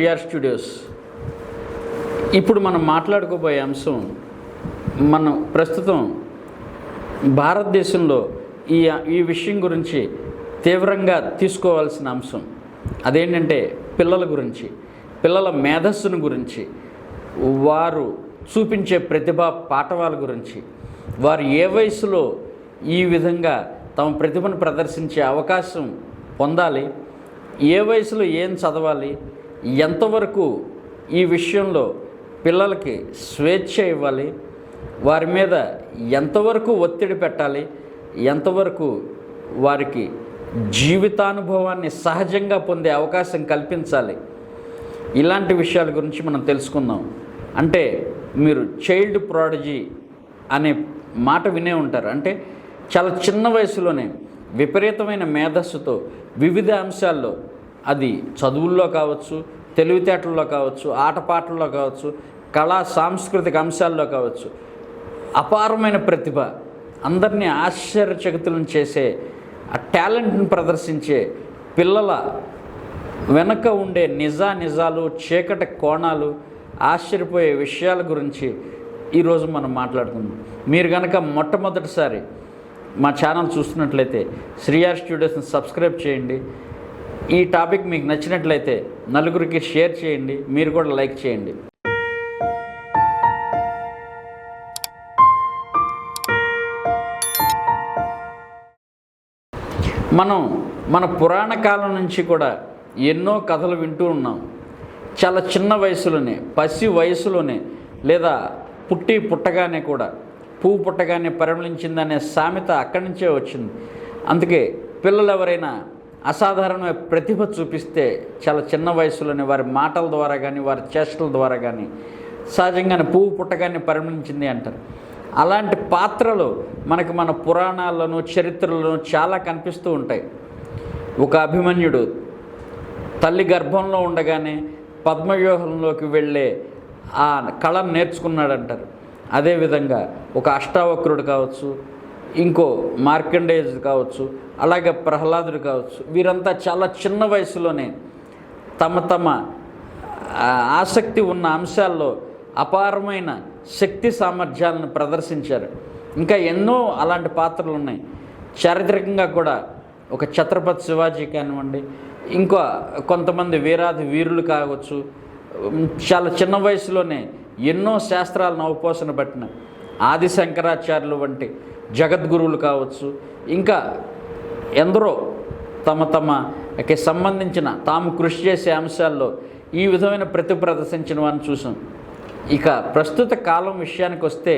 Welcome శ్రీఆర్ studios. ఇప్పుడు మనం మాట్లాడుకోబోయే అంశం మనం ప్రస్తుతం భారతదేశంలో ఈ ఈ విషయం గురించి తీవ్రంగా తీసుకోవాల్సిన అంశం. అదేంటంటే పిల్లల గురించి పిల్లల మేధస్సును గురించి వారు చూపించే ప్రతిభా పాఠవాల గురించి వారు ఏ వయసులో ఈ విధంగా తమ ప్రతిభను ప్రదర్శించే అవకాశం పొందాలి ఏ వయసులో ఏం చదవాలి ఎంతవరకు ఈ విషయంలో పిల్లలకి స్వేచ్ఛ ఇవ్వాలి? వారి మీద ఎంతవరకు ఒత్తిడి పెట్టాలి? ఎంతవరకు వారికి జీవితానుభవాన్ని సహజంగా పొందే అవకాశం కల్పించాలి? ఇలాంటి విషయాల గురించి మనం తెలుసుకుందాం. అంటే మీరు చైల్డ్ ప్రాడజీ అనే మాట వినే ఉంటారు. అంటే చాలా చిన్న వయసులోనే విపరీతమైన మేధస్సుతో వివిధ అంశాల్లో అది చదువుల్లో కావచ్చు తెలివితేటల్లో కావచ్చు ఆటపాటల్లో కావచ్చు కళా సాంస్కృతిక అంశాల్లో కావచ్చు. అపారమైన ప్రతిభ అందరినీ ఆశ్చర్యచకితులను చేసే ఆ టాలెంట్ని ప్రదర్శించే పిల్లల వెనక ఉండే నిజా నిజాలు చీకటి కోణాలు ఆశ్చర్యపోయే విషయాల గురించి ఈరోజు మనం మాట్లాడుకుందాం. మీరు కనుక మొట్టమొదటిసారి మా ఛానల్ చూస్తున్నట్లయితే శ్రీఆర్ స్టూడియోస్ని సబ్స్క్రైబ్ చేయండి. ఈ టాపిక్ మీకు నచ్చినట్లయితే నలుగురికి షేర్ చేయండి మీరు కూడా లైక్ చేయండి. మనం మన పురాణ కాలం నుంచి కూడా ఎన్నో కథలు వింటూ ఉన్నాం. చాలా చిన్న వయసులోనే పసి వయసులోనే లేదా పుట్టి పుట్టగానే కూడా పువ్వు పుట్టగానే పరిమళించిందనే సామెత అక్కడి నుంచే వచ్చింది. అందుకే పిల్లలు ఎవరైనా అసాధారణమైన ప్రతిభ చూపిస్తే చాలా చిన్న వయసులోనే వారి మాటల ద్వారా కానీ వారి చేష్టల ద్వారా కానీ సహజంగానే పువ్వు పుట్టగానే పరిణమించింది అంటారు. అలాంటి పాత్రలు మనకు మన పురాణాల్లోనూ చరిత్రలోనూ చాలా కనిపిస్తూ ఉంటాయి. ఒక అభిమన్యుడు తల్లి గర్భంలో ఉండగానే పద్మవ్యూహంలోకి వెళ్ళే ఆ కళను నేర్చుకున్నాడంటారు. అదేవిధంగా ఒక అష్టావక్రుడు కావచ్చు ఇంకో మార్కండేయుడు కావచ్చు అలాగే ప్రహ్లాదుడు కావచ్చు వీరంతా చాలా చిన్న వయసులోనే తమ తమ ఆసక్తి ఉన్న అంశాల్లో అపారమైన శక్తి సామర్థ్యాలను ప్రదర్శించారు. ఇంకా ఎన్నో అలాంటి పాత్రలు ఉన్నాయి. చారిత్రకంగా కూడా ఒక ఛత్రపతి శివాజీ కానివ్వండి ఇంకా కొంతమంది వీరాది వీరులు కావచ్చు చాలా చిన్న వయసులోనే ఎన్నో శాస్త్రాలను అవపోసన పట్టిన ఆది శంకరాచార్యులు వంటి జగద్గురువులు కావచ్చు ఇంకా ఎందరో తమ తమకి సంబంధించిన తాము కృషి చేసే అంశాల్లో ఈ విధమైన ప్రతి ప్రదర్శించిన వారిని చూసాం. ఇక ప్రస్తుత కాలం విషయానికి వస్తే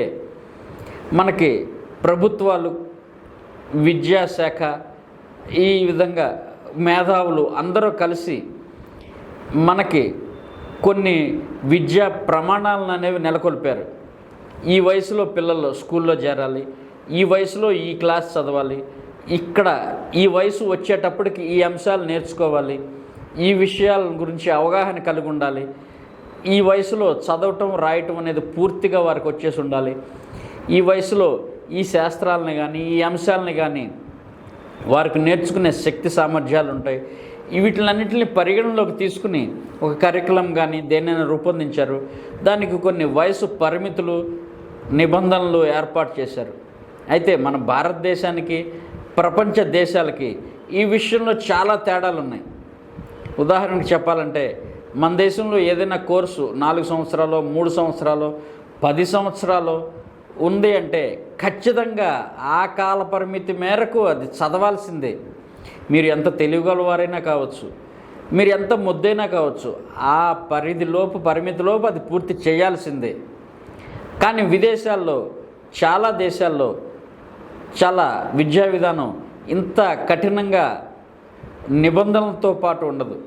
మనకి ప్రభుత్వాలు విద్యాశాఖ ఈ విధంగా మేధావులు అందరూ కలిసి మనకి కొన్ని విద్యా ప్రమాణాలను అనేవి నెలకొల్పారు. ఈ వయసులో పిల్లలు స్కూల్లో చేరాలి ఈ వయసులో ఈ క్లాస్ చదవాలి. ఇక్కడ ఈ వయసు వచ్చేటప్పటికి ఈ అంశాలు నేర్చుకోవాలి. ఈ విషయాల గురించి అవగాహన కలిగి ఉండాలి. ఈ వయసులో చదవటం రాయటం అనేది పూర్తిగా వారికి వచ్చేసి ఉండాలి. ఈ వయసులో ఈ శాస్త్రాలని కానీ ఈ అంశాలని కానీ వారికి నేర్చుకునే శక్తి సామర్థ్యాలు ఉంటాయి. ఈ వీటిలన్నింటిని పరిగణలోకి తీసుకుని ఒక కరికులం కానీ దేనైనా రూపొందించారు. దానికి కొన్ని వయసు పరిమితులు నిబంధనలు ఏర్పాటు చేశారు. అయితే మన భారతదేశానికి ప్రపంచ దేశాలకి ఈ విషయంలో చాలా తేడాలు ఉన్నాయి ఉదాహరణకు చెప్పాలంటే మన దేశంలో ఏదైనా కోర్సు నాలుగు సంవత్సరాలు మూడు సంవత్సరాలు పది సంవత్సరాలు ఉంది అంటే ఖచ్చితంగా ఆ కాల పరిమితి మేరకు అది చదవాల్సిందే. మీరు ఎంత తెలివిగలవారైనా కావచ్చు మీరు ఎంత ముద్దైనా కావచ్చు ఆ పరిధిలోపు పరిమితిలోపు అది పూర్తి చేయాల్సిందే. కానీ విదేశాల్లో చాలా దేశాల్లో చాలా విద్యా విధానం ఇంత కఠినంగా నిబంధనలతో పాటు ఉండదు.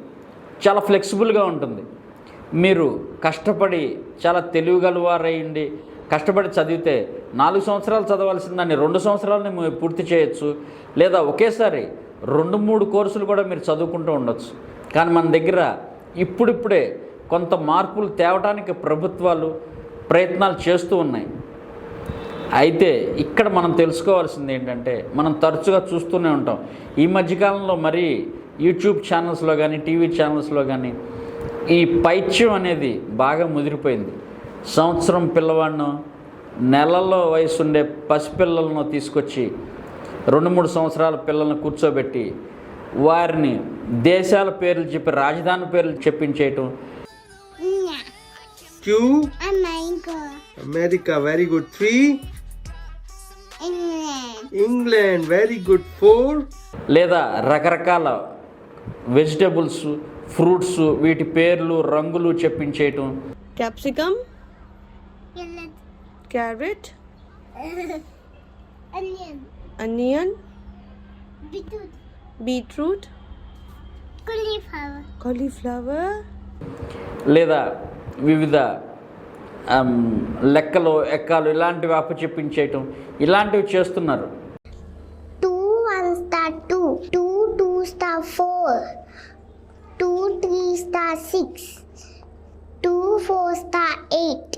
చాలా ఫ్లెక్సిబుల్గా ఉంటుంది. మీరు కష్టపడి చాలా తెలివిగలవారయ్యండి కష్టపడి చదివితే నాలుగు సంవత్సరాలు చదవాల్సిన దాన్ని రెండు సంవత్సరాలని పూర్తి చేయొచ్చు. లేదా ఒకేసారి రెండు మూడు కోర్సులు కూడా మీరు చదువుకుంటూ ఉండొచ్చు. కానీ మన దగ్గర ఇప్పుడిప్పుడే కొంత మార్పులు తేవడానికి ప్రభుత్వాలు ప్రయత్నాలు చేస్తూ ఉన్నాయి. అయితే ఇక్కడ మనం తెలుసుకోవాల్సింది ఏంటంటే మనం తరచుగా చూస్తూనే ఉంటాం ఈ మధ్యకాలంలో మరీ యూట్యూబ్ ఛానల్స్లో కానీ టీవీ ఛానల్స్లో కానీ ఈ పైత్యం అనేది బాగా ముదిరిపోయింది సంవత్సరం పిల్లవాడినో నెలల్లో వయసు ఉండే పసిపిల్లలను తీసుకొచ్చి రెండు మూడు సంవత్సరాల పిల్లల్ని కూర్చోబెట్టి వారిని దేశాల పేర్లు చెప్పి రాజధాని పేర్లు చెప్పించేయటం. Q. America. America. Very England very good four లేదా రకరకాల వెజిటబుల్స్ ఫ్రూట్స్ వీటి పేర్లు రంగులు చెప్పించేయటం capsicum carrot onion beetroot cauliflower cauliflower లేదా వివిధ లెక్కలు ఎక్కాలు ఇలాంటివి అప్పచెప్పించేయటం ఇలాంటివి చేస్తున్నారు Two one star two. Two two star four. Two three star six. Two four star eight.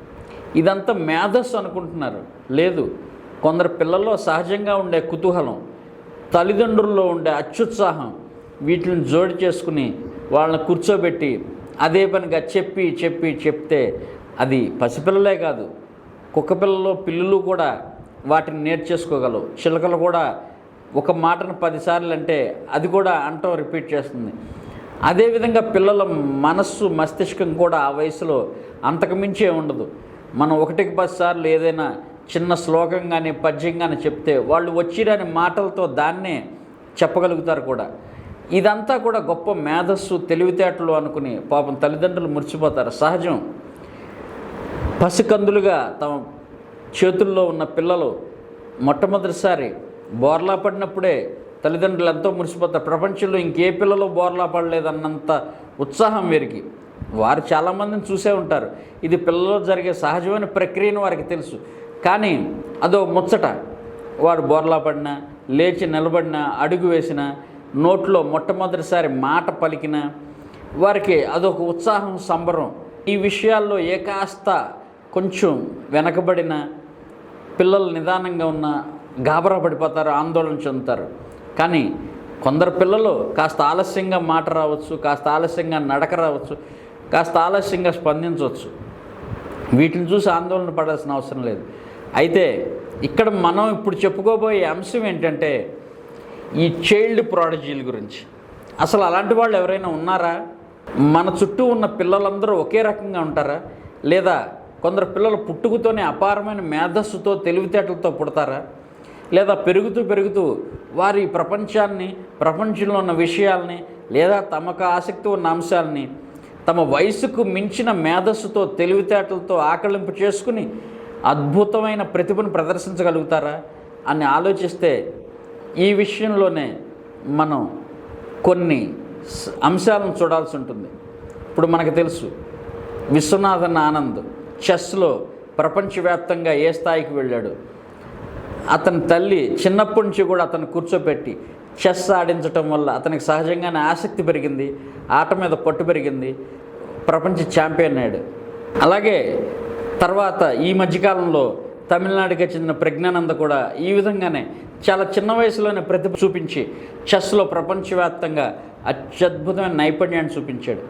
ఇదంతా మేధస్సు అనుకుంటున్నారు లేదు కొందరు పిల్లల్లో సహజంగా ఉండే కుతూహలం తల్లిదండ్రుల్లో ఉండే అత్యుత్సాహం వీటిని జోడి చేసుకుని వాళ్ళని కూర్చోబెట్టి అదే పనిగా చెప్పి చెప్పి చెప్తే అది పసిపిల్లలే కాదు కుక్కపిల్లలు పిల్లులు కూడా వాటిని నేర్చేసుకోగలవు. చిలకలు కూడా ఒక మాటను పదిసార్లు అంటే అది కూడా అంటం రిపీట్ చేస్తుంది. అదేవిధంగా పిల్లల మనస్సు మస్తిష్కం కూడా ఆ వయసులో అంతకుమించే ఉండదు. మనం ఒకటికి పది సార్లు ఏదైనా చిన్న శ్లోకం కానీ పద్యం కానీ చెప్తే వాళ్ళు వచ్చిరాని మాటలతో దాన్నే చెప్పగలుగుతారు కూడా. ఇదంతా కూడా గొప్ప మేధస్సు తెలివితేటలు అనుకుని పాపం తల్లిదండ్రులు మురిచిపోతారు సహజం. పసికందులుగా తమ చేతుల్లో ఉన్న పిల్లలు మొట్టమొదటిసారి బోర్లా పడినప్పుడే తల్లిదండ్రులు ఎంతో మురిసిపోతారు. ప్రపంచంలో ఇంకే పిల్లలు బోర్లా పడలేదన్నంత ఉత్సాహం వీరికి. వారు చాలామందిని చూసే ఉంటారు. ఇది పిల్లల్లో జరిగే సహజమైన ప్రక్రియను వారికి తెలుసు. కానీ అదో ముచ్చట. వారు బోర్లా పడినా లేచి నిలబడినా అడుగు వేసిన నోట్లో మొట్టమొదటిసారి మాట పలికిన వారికి అదొక ఉత్సాహం సంబరం. ఈ విషయాల్లో ఏ కాస్త కొంచెం వెనకబడిన పిల్లలు నిదానంగా ఉన్న గాబరా పడిపోతారు ఆందోళన చెందుతారు. కానీ కొందరు పిల్లలు కాస్త ఆలస్యంగా మాట రావచ్చు కాస్త ఆలస్యంగా నడక రావచ్చు కాస్త ఆలస్యంగా స్పందించవచ్చు. వీటిని చూసి ఆందోళన పడాల్సిన అవసరం లేదు. అయితే ఇక్కడ మనం ఇప్పుడు చెప్పుకోబోయే అంశం ఏంటంటే ఈ చైల్డ్ ప్రాడజీల గురించి. అసలు అలాంటి వాళ్ళు ఎవరైనా ఉన్నారా? మన చుట్టూ ఉన్న పిల్లలందరూ ఒకే రకంగా ఉంటారా? లేదా కొందరు పిల్లలు పుట్టుకతోనే అపారమైన మేధస్సుతో తెలివితేటలతో పుడతారా? లేదా పెరుగుతూ పెరుగుతూ వారి ప్రపంచాన్ని ప్రపంచంలో ఉన్న విషయాల్ని లేదా తమకు ఆసక్తి ఉన్న అంశాలని తమ వయసుకు మించిన మేధస్సుతో తెలివితేటలతో ఆకలింపు చేసుకుని అద్భుతమైన ప్రతిభను ప్రదర్శించగలుగుతారా? అని ఆలోచిస్తే ఈ విషయంలోనే మనం కొన్ని అంశాలను చూడాల్సి ఉంటుంది. ఇప్పుడు మనకు తెలుసు విశ్వనాథన్ ఆనంద్ చెస్లో ప్రపంచవ్యాప్తంగా ఏ స్థాయికి వెళ్ళాడు? అతని తల్లి చిన్నప్పటి నుంచి కూడా అతను కూర్చోపెట్టి చెస్ ఆడించటం వల్ల అతనికి సహజంగానే ఆసక్తి పెరిగింది ఆట మీద పట్టు పెరిగింది ప్రపంచ ఛాంపియన్ అయ్యాడు. అలాగే తర్వాత ఈ మధ్యకాలంలో తమిళనాడుకి చెందిన ప్రజ్ఞానంద కూడా ఈ విధంగానే చాలా చిన్న వయసులోనే ప్రతిభ చూపించి చెస్లో ప్రపంచవ్యాప్తంగా అత్యద్భుతమైన నైపుణ్యాన్ని చూపించాడు.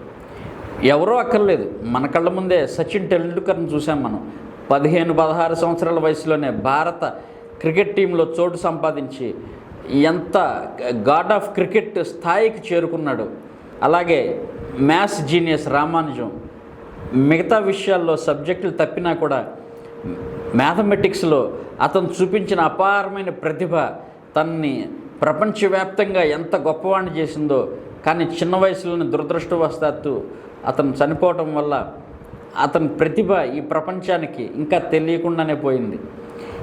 ఎవరో అక్కర్లేదు. మన కళ్ళ ముందే సచిన్ టెండూల్కర్ని చూసాం మనం. పదిహేను పదహారు సంవత్సరాల వయసులోనే భారత క్రికెట్ టీంలో చోటు సంపాదించి ఎంత గాడ్ ఆఫ్ క్రికెట్ స్థాయికి చేరుకున్నాడు. అలాగే మ్యాథ్స్ జీనియస్ రామానుజం. మిగతా విషయాల్లో సబ్జెక్టులు తప్పినా కూడా మ్యాథమెటిక్స్లో అతను చూపించిన అపారమైన ప్రతిభ తనని ప్రపంచవ్యాప్తంగా ఎంత గొప్పవాణ్ణి చేసిందో కానీ చిన్న వయసులోని దురదృష్టవశాత్తు అతను చనిపోవటం వల్ల అతని ప్రతిభ ఈ ప్రపంచానికి ఇంకా తెలియకుండానే పోయింది.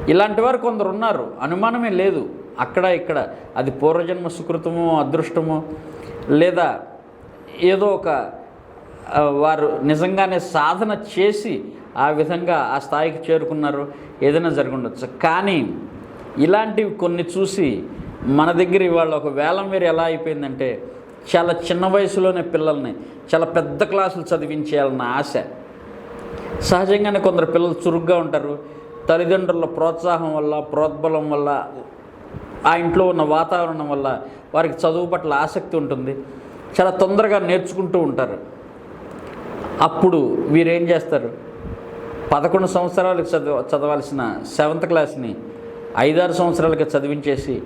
ఇలాంటి వారు కొందరు ఉన్నారు. అనుమానమే లేదు. అక్కడ ఇక్కడ. అది పూర్వజన్మ సుకృతమో అదృష్టమో లేదా ఏదో ఒక వారు నిజంగానే సాధన చేసి ఆ విధంగా ఆ స్థాయికి చేరుకున్నారు. ఏదైనా జరుగుండొచ్చు. కానీ ఇలాంటివి కొన్ని చూసి మన దగ్గర ఇవాళ ఒక వేలం వేరు ఎలా అయిపోయిందంటే చాలా చిన్న వయసులోనే పిల్లల్ని చాలా పెద్ద క్లాసులు చదివించేయాలన్న ఆశ. సహజంగానే కొందరు పిల్లలు చురుగ్గా ఉంటారు. తల్లిదండ్రుల ప్రోత్సాహం వల్ల ప్రోద్బలం వల్ల ఆ ఇంట్లో ఉన్న వాతావరణం వల్ల వారికి చదువు పట్ల ఆసక్తి ఉంటుంది. చాలా తొందరగా నేర్చుకుంటూ ఉంటారు. అప్పుడు వీరేం చేస్తారు? పదకొండు సంవత్సరాలకు చదవ చదవాల్సిన సెవెంత్ క్లాస్ని ఐదారు సంవత్సరాలకి చదివించేసి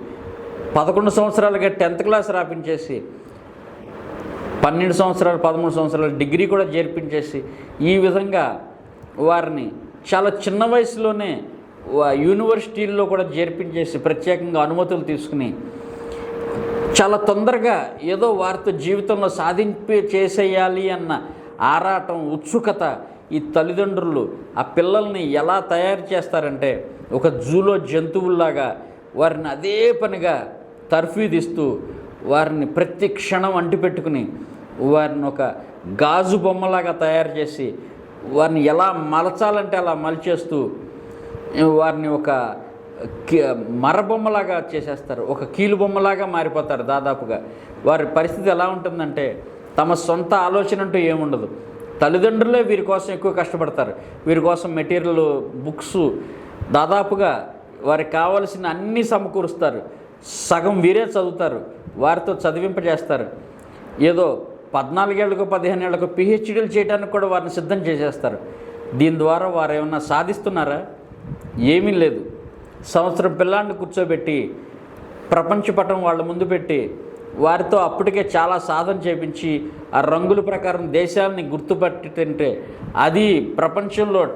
పదకొండు సంవత్సరాలకి టెన్త్ క్లాస్ రాపించేసి పన్నెండు సంవత్సరాలు పదమూడు సంవత్సరాలు డిగ్రీ కూడా చేర్పించేసి ఈ విధంగా వారిని చాలా చిన్న వయసులోనే వా- యూనివర్సిటీల్లో కూడా చేర్పించేసి ప్రత్యేకంగా అనుమతులు తీసుకుని చాలా తొందరగా ఏదో వారితో జీవితంలో సాధింపి చేసేయాలి అన్న ఆరాటం ఉత్సుకత ఈ తల్లిదండ్రులు ఆ పిల్లల్ని ఎలా తయారు చేస్తారంటే ఒక జూలో జంతువుల్లాగా వారిని అదే పనిగా తర్ఫీదిస్తూ వారిని ప్రతి క్షణం అంటిపెట్టుకుని వారిని ఒక గాజు బొమ్మలాగా తయారు చేసి వారిని ఎలా మలచాలంటే అలా మలిచేస్తూ వారిని ఒక మరబొమ్మలాగా చేసేస్తారు. ఒక కీలు బొమ్మలాగా మారిపోతారు దాదాపుగా. వారి పరిస్థితి ఎలా ఉంటుందంటే తమ సొంత ఆలోచన అంటూ ఏముండదు. తల్లిదండ్రులే వీరి కోసం ఎక్కువ కష్టపడతారు. వీరి కోసం మెటీరియల్ బుక్స్ దాదాపుగా వారికి కావలసిన అన్నీ సమకూరుస్తారు. సగం వీరే చదువుతారు. వారితో చదివింపజేస్తారు. ఏదో పద్నాలుగేళ్ళకు పదిహేను ఏళ్ళకు పిహెచ్డీలు చేయడానికి కూడా వారిని సిద్ధం చేసేస్తారు. దీని ద్వారా వారు ఏమన్నా సాధిస్తున్నారా? ఏమీ లేదు. సంవత్సరం పిల్లాన్ని కూర్చోబెట్టి ప్రపంచ పటం వాళ్ళ ముందు పెట్టి వారితో అప్పటికే చాలా సాధన చేపించి ఆ రంగుల ప్రకారం దేశాలని గుర్తుపట్టింటే అది ప్రపంచంలో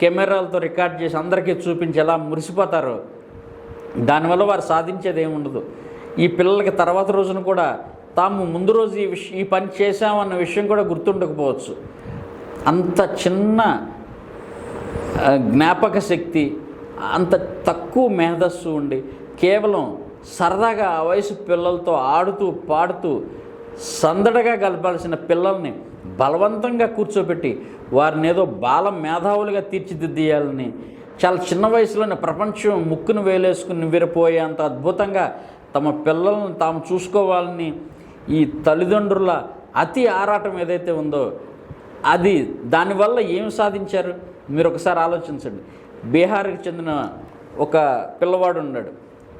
కెమెరాలతో రికార్డ్ చేసి అందరికీ చూపించి ఎలా మురిసిపోతారో. దానివల్ల వారు సాధించేది ఏమి ఉండదు ఈ పిల్లలకి తర్వాత రోజున కూడా తాము ముందు రోజు ఈ విష ఈ పని చేశామన్న విషయం కూడా గుర్తుండకపోవచ్చు. అంత చిన్న జ్ఞాపక శక్తి అంత తక్కువ మేధస్సు ఉండి కేవలం సరదాగా ఆ వయసు పిల్లలతో ఆడుతూ పాడుతూ సందడగా గలపాల్సిన పిల్లల్ని బలవంతంగా కూర్చోబెట్టి వారిని ఏదో బాల మేధావులుగా తీర్చిదిద్దేయాలని చాలా చిన్న వయసులోనే ప్రపంచం ముక్కును వేలేసుకుని నివ్వెరపోయేంత అద్భుతంగా తమ పిల్లలను తాము చూసుకోవాలని ఈ తల్లిదండ్రుల అతి ఆరాటం ఏదైతే ఉందో అది దానివల్ల ఏం సాధించారు? మీరు ఒకసారి ఆలోచించండి. బీహార్కి చెందిన ఒక పిల్లవాడు ఉన్నాడు.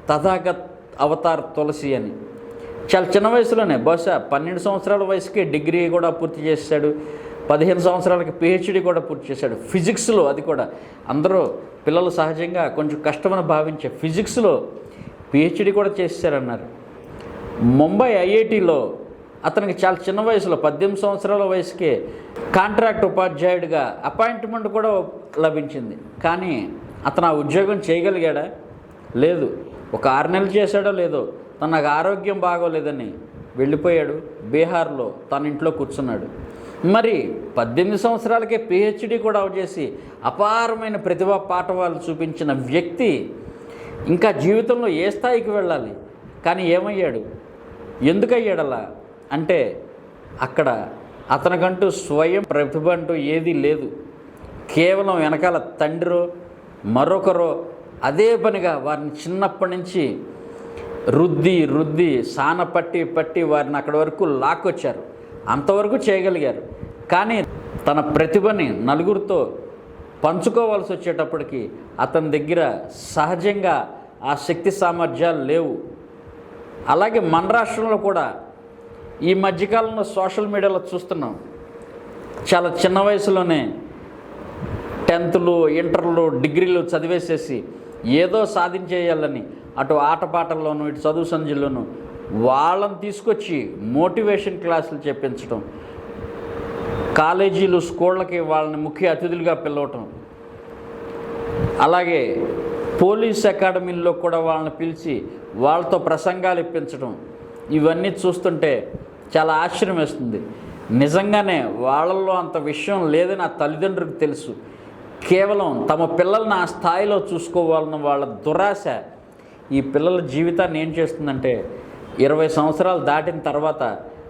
తథాగత్ అవతార్ తులసి అని. చాలా చిన్న వయసులోనే బహుశా పన్నెండు సంవత్సరాల వయసుకే డిగ్రీ కూడా పూర్తి చేశాడు. పదిహేను సంవత్సరాలకి పిహెచ్డి కూడా పూర్తి చేశాడు. ఫిజిక్స్లో అది కూడా. అందరూ పిల్లలు సహజంగా కొంచెం కష్టమని భావించే ఫిజిక్స్లో పిహెచ్డి కూడా చేశారన్నారు. ముంబై ఐఐటిలో అతనికి చాలా చిన్న వయసులో పద్దెనిమిది సంవత్సరాల వయసుకే కాంట్రాక్ట్ ఉపాధ్యాయుడిగా అపాయింట్మెంట్ కూడా లభించింది. కానీ అతను ఆ ఉద్యోగం చేయగలిగాడా? లేదు. ఒక ఆరు నెలలు చేశాడో లేదో తనకు ఆరోగ్యం బాగోలేదని వెళ్ళిపోయాడు బీహార్లో తన ఇంట్లో కూర్చున్నాడు. మరి పద్దెనిమిది సంవత్సరాలకే పిహెచ్డి కూడా చేసి అపారమైన ప్రతిభా పాఠవాలు చూపించిన వ్యక్తి ఇంకా జీవితంలో ఏ స్థాయికి వెళ్ళాలి? కానీ ఏమయ్యాడు? ఎందుకు అలా అంటే అక్కడ అతనికంటూ స్వయం ప్రతిభ అంటూ ఏదీ లేదు. కేవలం వెనకాల తండ్రో మరొకరో అదే పనిగా వారిని చిన్నప్పటి నుంచి రుద్ది రుద్ది సాన పట్టి పట్టి వారిని అక్కడి వరకు లాక్కొచ్చారు. అంతవరకు చేయగలిగారు. కానీ తన ప్రతిభని నలుగురితో పంచుకోవాల్సి వచ్చేటప్పటికి అతని దగ్గర సహజంగా ఆ శక్తి సామర్థ్యాలు లేవు. అలాగే మన రాష్ట్రంలో కూడా ఈ మధ్యకాలంలో సోషల్ మీడియాలో చూస్తున్నాం. చాలా చిన్న వయసులోనే టెన్త్లు ఇంటర్లు డిగ్రీలు చదివేసేసి ఏదో సాధించేయాలని అటు ఆటపాటల్లోనూ ఇటు చదువు సంధ్యలోనూ వాళ్ళని తీసుకొచ్చి మోటివేషన్ క్లాసులు చెప్పించడం కాలేజీలు స్కూళ్ళకి వాళ్ళని ముఖ్య అతిథులుగా పిలవటం. అలాగే పోలీస్ అకాడమీల్లో కూడా వాళ్ళని పిలిచి వాళ్ళతో ప్రసంగాలు ఇప్పించడం ఇవన్నీ చూస్తుంటే చాలా ఆశ్చర్యం వేస్తుంది. నిజంగానే వాళ్ళల్లో అంత విషయం లేదని ఆ తల్లిదండ్రులకు తెలుసు. కేవలం తమ పిల్లల్ని ఆ స్థాయిలో చూసుకోవాలన్న వాళ్ళ దురాశ ఈ పిల్లల జీవితాన్ని ఏం చేస్తుందంటే ఇరవై సంవత్సరాలు దాటిన తర్వాత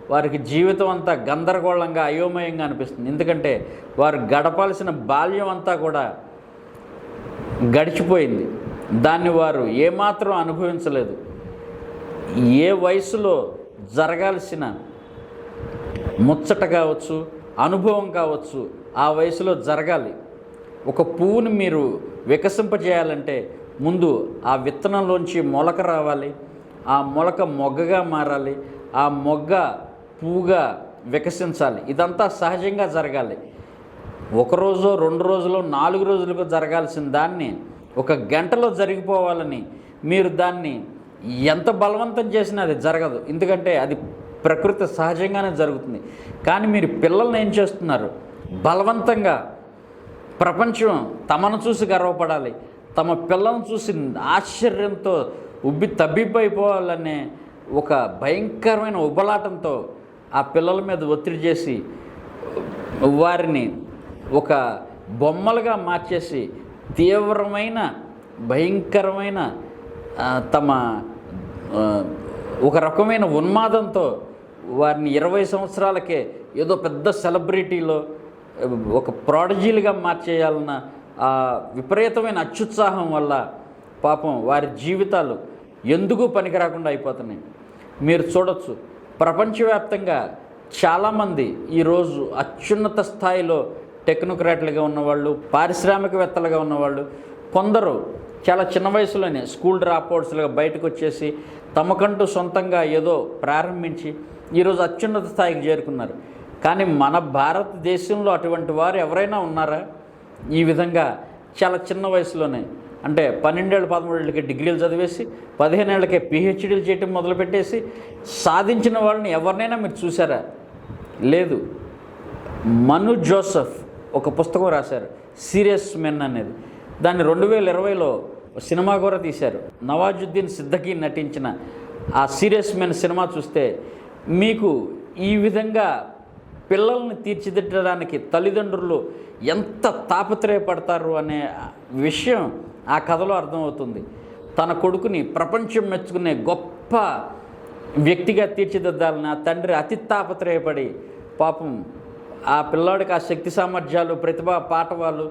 వారికి జీవితం అంతా గందరగోళంగా అయోమయంగా అనిపిస్తుంది. ఎందుకంటే వారు గడపాల్సిన బాల్యం అంతా కూడా గడిచిపోయింది. దాన్ని వారు ఏమాత్రం అనుభవించలేదు. ఏ వయసులో జరగాల్సిన ముచ్చట కావచ్చు అనుభవం కావచ్చు ఆ వయసులో జరగాలి. ఒక పువ్వుని మీరు వికసింపజేయాలంటే ముందు ఆ విత్తనంలోంచి మొలక రావాలి. ఆ మొలక మొగ్గగా మారాలి. ఆ మొగ్గ పువ్వుగా వికసించాలి. ఇదంతా సహజంగా జరగాలి. ఒక రోజు రెండు రోజులు నాలుగు రోజులకు జరగాల్సిన దాన్ని ఒక గంటలో జరిగిపోవాలని మీరు దాన్ని ఎంత బలవంతం చేసినా అది జరగదు. ఎందుకంటే అది ప్రకృతి సహజంగానే జరుగుతుంది. కానీ మీరు పిల్లల్ని ఏం చేస్తున్నారు? బలవంతంగా ప్రపంచం తమను చూసి గర్వపడాలి. తమ పిల్లలను చూసి ఆశ్చర్యంతో ఉబ్బి తబ్బిబ్బైపోవాలనే ఒక భయంకరమైన ఉబలాటంతో ఆ పిల్లల మీద ఒత్తిడి చేసి వారిని ఒక బొమ్మలుగా మార్చేసి తీవ్రమైన భయంకరమైన తమ ఒక రకమైన ఉన్మాదంతో వారిని ఇరవై సంవత్సరాలకే ఏదో పెద్ద సెలబ్రిటీలో ఒక ప్రాడజీలుగా మార్చేయాలన్న ఆ విపరీతమైన అత్యుత్సాహం వల్ల పాపం వారి జీవితాలు ఎందుకు పనికిరాకుండా అయిపోతున్నాయి. మీరు చూడొచ్చు. ప్రపంచవ్యాప్తంగా చాలామంది ఈరోజు అత్యున్నత స్థాయిలో టెక్నోక్రాట్లుగా ఉన్నవాళ్ళు పారిశ్రామికవేత్తలుగా ఉన్నవాళ్ళు కొందరు చాలా చిన్న వయసులోనే స్కూల్ డ్రాప్అవుట్స్లుగా బయటకు వచ్చేసి తమకంటూ సొంతంగా ఏదో ప్రారంభించి ఈరోజు అత్యున్నత స్థాయికి చేరుకున్నారు. కానీ మన భారతదేశంలో అటువంటి వారు ఎవరైనా ఉన్నారా? ఈ విధంగా చాలా చిన్న వయసులోనే అంటే పన్నెండేళ్ళు పదమూడేళ్ళకి డిగ్రీలు చదివేసి పదిహేనేళ్ళకే పిహెచ్డీలు చేయటం మొదలుపెట్టేసి సాధించిన వాళ్ళని ఎవరినైనా మీరు చూసారా లేదు. మను జోసెఫ్ ఒక పుస్తకం రాశారు సీరియస్ మెన్ అనేది. దాన్ని రెండు వేల ఇరవైలో సినిమా కూడా తీశారు. నవాజుద్దీన్ సిద్దకి నటించిన ఆ సీరియస్ మెన్ సినిమా చూస్తే మీకు ఈ విధంగా పిల్లల్ని తీర్చిదిద్దడానికి తల్లిదండ్రులు ఎంత తాపత్రయపడతారు అనే విషయం ఆ కథలో అర్థమవుతుంది. తన కొడుకుని ప్రపంచం మెచ్చుకునే గొప్ప వ్యక్తిగా తీర్చిదిద్దాలని ఆ తండ్రి అతి తాపత్రయపడి పాపం ఆ పిల్లాడికి ఆ శక్తి సామర్థ్యాలు ప్రతిభ పాఠవాలు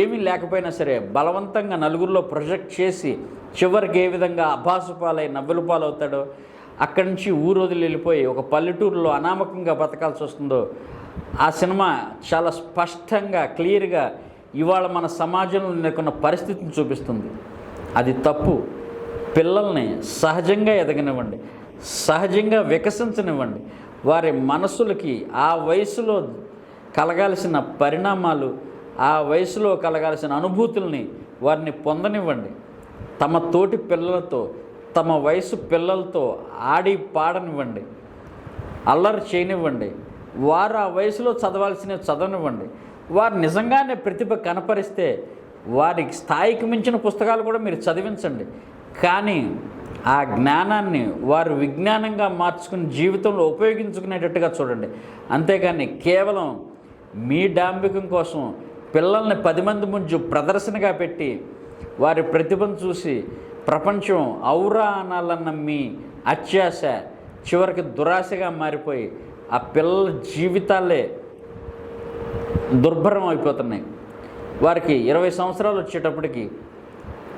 ఏమీ లేకపోయినా సరే బలవంతంగా నలుగురిలో ప్రొజెక్ట్ చేసి చివరికి ఏ విధంగా అభాసుపాలై నవ్వుల పాలవుతాడో అక్కడి నుంచి ఊరు వదిలి వెళ్ళిపోయి ఒక పల్లెటూరులో అనామకంగా బతకాల్సి వస్తుందో ఆ సినిమా చాలా స్పష్టంగా క్లియర్గా ఇవాళ మన సమాజంలో నెలకొన్న పరిస్థితిని చూపిస్తుంది. అది తప్పు. పిల్లల్ని సహజంగా ఎదగనివ్వండి. సహజంగా వికసించనివ్వండి. వారి మనసులకి ఆ వయసులో కలగాల్సిన పరిణామాలు ఆ వయసులో కలగాల్సిన అనుభూతుల్ని వారిని పొందనివ్వండి. తమ తోటి పిల్లలతో తమ వయసు పిల్లలతో ఆడి పాడనివ్వండి. అల్లరి చేయనివ్వండి. వారు ఆ వయసులో చదవాల్సినవి చదవనివ్వండి. వారు నిజంగానే ప్రతిభ కనపరిస్తే వారి స్థాయికి మించిన పుస్తకాలు కూడా మీరు చదివించండి. కానీ ఆ జ్ఞానాన్ని వారు విజ్ఞానంగా మార్చుకుని జీవితంలో ఉపయోగించుకునేటట్టుగా చూడండి. అంతేకాని కేవలం మీ డాంబికం కోసం పిల్లల్ని పది మంది ముందు ప్రదర్శనగా పెట్టి వారి ప్రతిభను చూసి ప్రపంచం ఔరా అనాలన్న మీ అత్యాశ చివరికి దురాశగా మారిపోయి ఆ పిల్లల జీవితాలే దుర్భరం అయిపోతున్నాయి వారికి ఇరవై సంవత్సరాలు వచ్చేటప్పటికి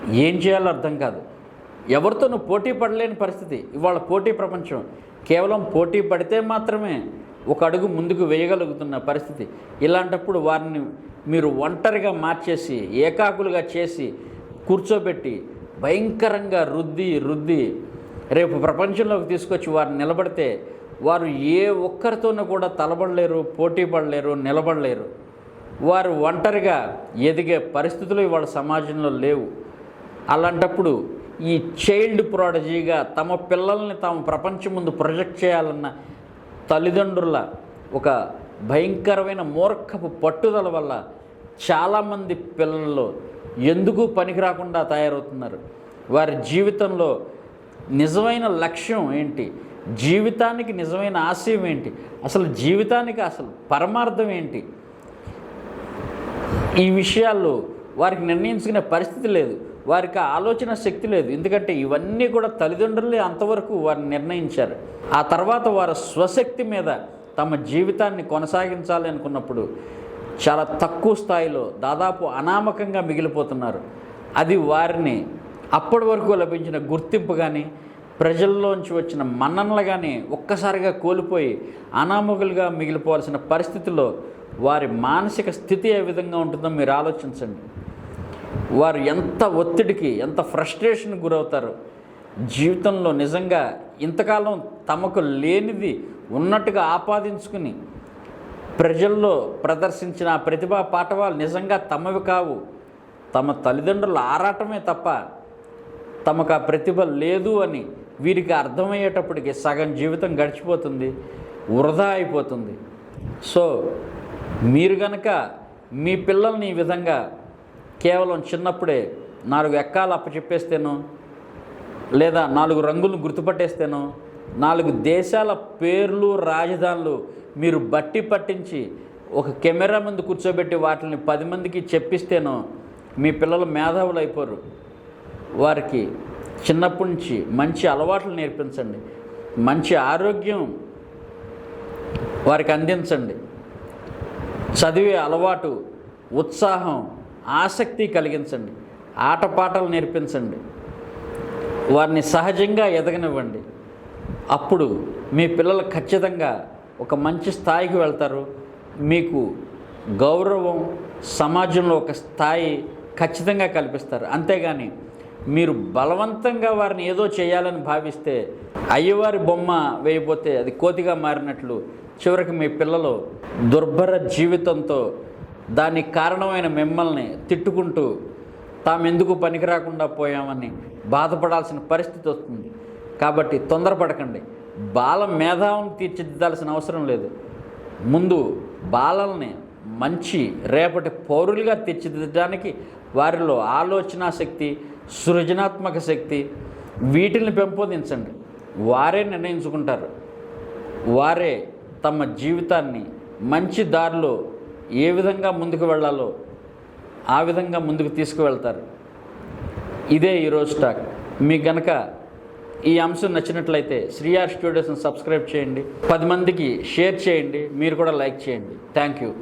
ఏం చేయాలో అర్థం కాదు. ఎవరితోనూ పోటీ పడలేని పరిస్థితి. ఇవాళ పోటీ ప్రపంచం. కేవలం పోటీ పడితే మాత్రమే ఒక అడుగు ముందుకు వేయగలుగుతున్న పరిస్థితి. ఇలాంటప్పుడు వారిని మీరు ఒంటరిగా మార్చేసి ఏకాకులుగా చేసి కూర్చోబెట్టి భయంకరంగా రుద్ది రుద్ది రేపు ప్రపంచంలోకి తీసుకొచ్చి వారిని నిలబడితే వారు ఏ ఒక్కరితోనూ కూడా తలబడలేరు పోటీ పడలేరు నిలబడలేరు. వారు ఒంటరిగా ఎదిగే పరిస్థితులు ఇవాళ సమాజంలో లేవు. అలాంటప్పుడు ఈ చైల్డ్ ప్రాడజీగా తమ పిల్లల్ని తాము ప్రపంచం ముందు ప్రొజెక్ట్ చేయాలన్న తల్లిదండ్రుల ఒక భయంకరమైన మూర్ఖపు పట్టుదల వల్ల చాలామంది పిల్లలు ఎందుకు పనికి రాకుండా తయారవుతున్నారు? వారి జీవితంలో నిజమైన లక్ష్యం ఏంటి? జీవితానికి నిజమైన ఆశయం ఏంటి? అసలు జీవితానికి అసలు పరమార్థం ఏంటి? ఈ విషయాల్లో వారికి నిర్ణయించుకునే పరిస్థితి లేదు. వారికి ఆలోచన శక్తి లేదు. ఎందుకంటే ఇవన్నీ కూడా తల్లిదండ్రులే అంతవరకు వారిని నిర్ణయించారు. ఆ తర్వాత వారి స్వశక్తి మీద తమ జీవితాన్ని కొనసాగించాలి అనుకున్నప్పుడు చాలా తక్కువ స్థాయిలో దాదాపు అనామకంగా మిగిలిపోతున్నారు. అది వారిని అప్పటి వరకు లభించిన గుర్తింపు కానీ ప్రజల్లోంచి వచ్చిన మన్ననలు కానీ ఒక్కసారిగా కోల్పోయి అనామకులుగా మిగిలిపోవాల్సిన పరిస్థితిలో వారి మానసిక స్థితి ఏ విధంగా ఉంటుందో మీరు ఆలోచించండి. వారు ఎంత ఒత్తిడికి ఎంత ఫ్రస్ట్రేషన్కి గురవుతారు జీవితంలో నిజంగా ఇంతకాలం తమకు లేనిది ఉన్నట్టుగా ఆపాదించుకుని ప్రజల్లో ప్రదర్శించిన ఆ ప్రతిభా పాఠవాలు నిజంగా తమవి కావు. తమ తల్లిదండ్రుల ఆరాటమే తప్ప తమకు ఆ ప్రతిభ లేదు అని వీరికి అర్థమయ్యేటప్పటికి సగం జీవితం గడిచిపోతుంది వృధా అయిపోతుంది. సో మీరు గనక మీ పిల్లల్ని ఈ విధంగా కేవలం చిన్నప్పుడే నాలుగు ఎక్కాలు అప్పచెప్పేస్తేనో లేదా నాలుగు రంగులను గుర్తుపట్టేస్తేనో నాలుగు దేశాల పేర్లు రాజధానులు మీరు బట్టి పట్టించి ఒక కెమెరా ముందు కూర్చోబెట్టి వాటిని పది మందికి చెప్పిస్తేనో మీ పిల్లలు మేధావులు అయిపోరు. వారికి చిన్నప్పటి నుంచి మంచి అలవాట్లు నేర్పించండి. మంచి ఆరోగ్యం వారికి అందించండి. చదివే అలవాటు ఉత్సాహం ఆసక్తి కలిగించండి. ఆటపాటలు నేర్పించండి. వారిని సహజంగా ఎదగనివ్వండి. అప్పుడు మీ పిల్లలు ఖచ్చితంగా ఒక మంచి స్థాయికి వెళ్తారు. మీకు గౌరవం సమాజంలో ఒక స్థాయి ఖచ్చితంగా కల్పిస్తారు. అంతేగాని మీరు బలవంతంగా వారిని ఏదో చేయాలని భావిస్తే అయ్యవారి బొమ్మ వేయబోతే అది కోతిగా మారినట్లు చివరికి మీ పిల్లలు దుర్భర జీవితంతో దానికి కారణమైన మిమ్మల్ని తిట్టుకుంటూ తాము ఎందుకు పనికి రాకుండా పోయామని బాధపడాల్సిన పరిస్థితి వస్తుంది. కాబట్టి తొందరపడకండి. బాల మేధావుని తీర్చిదిద్దాల్సిన అవసరం లేదు. ముందు బాలల్ని మంచి రేపటి పౌరులుగా తీర్చిదిద్దడానికి వారిలో ఆలోచన శక్తి సృజనాత్మక శక్తి వీటిని పెంపొందించండి. వారే నిర్ణయించుకుంటారు. వారే తమ జీవితాన్ని మంచి దారిలో ఏ విధంగా ముందుకు వెళ్ళాలో ఆ విధంగా ముందుకు తీసుకువెళ్తారు. ఇదే ఈరోజు టాక్. మీకు గనక ఈ అంశం నచ్చినట్లయితే శ్రీఆర్ స్టూడియోస్ని సబ్స్క్రైబ్ చేయండి. పది మందికి షేర్ చేయండి. మీరు కూడా లైక్ చేయండి. Thank you.